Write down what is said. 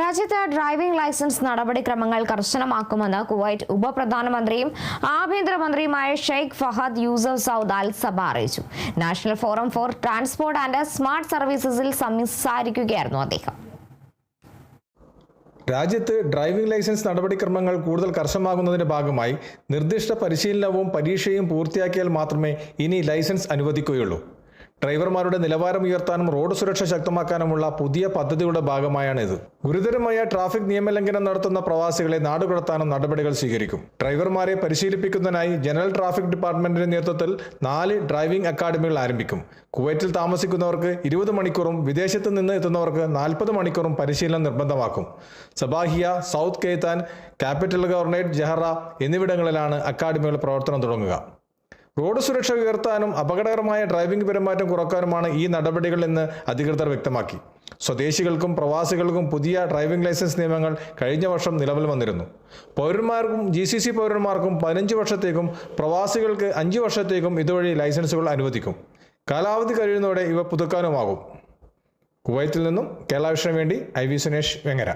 രാജ്യത്ത് driving licence നടപടിക്രമങ്ങൾ കർശനമാക്കുമെന്ന് കുവൈറ്റ് ഉപപ്രധാനമന്ത്രിയും ആഭ്യന്തരമന്ത്രിയുമായ Sheikh Fahad Yousef Saud Al Sabah അറിയിച്ചു. National Forum for Transport and Smart സർവീസസിൽ സംസാരിക്കുകയായിരുന്നു അദ്ദേഹം. രാജ്യത്ത് ഡ്രൈവിംഗ് ലൈസൻസ് നടപടിക്രമങ്ങൾ കൂടുതൽ കർശനമാകുന്നതിന്റെ ഭാഗമായി നിർദ്ദിഷ്ട പരിശീലനവും പരീക്ഷയും പൂർത്തിയാക്കിയാൽ മാത്രമേ ഇനി ലൈസൻസ് അനുവദിക്കുകയുള്ളൂ. ഡ്രൈവർമാരുടെ നിലവാരം ഉയർത്താനും റോഡ് സുരക്ഷ ശക്തമാക്കാനുമുള്ള പുതിയ പദ്ധതിയുടെ ഭാഗമായാണിത് ഗുരുതരമായ ട്രാഫിക് നിയമലംഘനം നടത്തുന്ന പ്രവാസികളെ നാടുകടത്താനും നടപടികൾ സ്വീകരിക്കും. ഡ്രൈവർമാരെ പരിശീലിപ്പിക്കുന്നതിനായി ജനറൽ ട്രാഫിക് ഡിപ്പാർട്ട്മെന്റിന്റെ നേതൃത്വത്തിൽ നാല് ഡ്രൈവിംഗ് അക്കാദമികൾ ആരംഭിക്കും. കുവൈറ്റിൽ താമസിക്കുന്നവർക്ക് ഇരുപത് മണിക്കൂറും വിദേശത്ത് നിന്ന് എത്തുന്നവർക്ക് നാൽപ്പത് മണിക്കൂറും പരിശീലനം നിർബന്ധമാക്കും. Sabahiya south Khaitan capital governorate Jahra എന്നിവിടങ്ങളിലാണ് അക്കാദമികൾ പ്രവർത്തനം തുടങ്ങുക. റോഡ് സുരക്ഷ ഉയർത്താനും അപകടകരമായ ഡ്രൈവിംഗ് പെരുമാറ്റം കുറക്കാനുമാണ് ഈ നടപടികൾ എന്ന് അധികൃതർ വ്യക്തമാക്കി. സ്വദേശികൾക്കും പ്രവാസികൾക്കും പുതിയ ഡ്രൈവിംഗ് ലൈസൻസ് നിയമങ്ങൾ കഴിഞ്ഞ വർഷം നിലവിൽ വന്നിരുന്നു. പൗരന്മാർക്കും ജി സി സി പൗരന്മാർക്കും പതിനഞ്ച് വർഷത്തേക്കും പ്രവാസികൾക്ക് അഞ്ച് വർഷത്തേക്കും ഇതുവഴി ലൈസൻസുകൾ അനുവദിക്കും. കാലാവധി കഴിയുന്നതോടെ ഇവ പുതുക്കാനുമാകും. കുവൈത്തിൽ നിന്നും കേരള വേണ്ടി ഐ വി സുനേഷ് വെങ്ങര.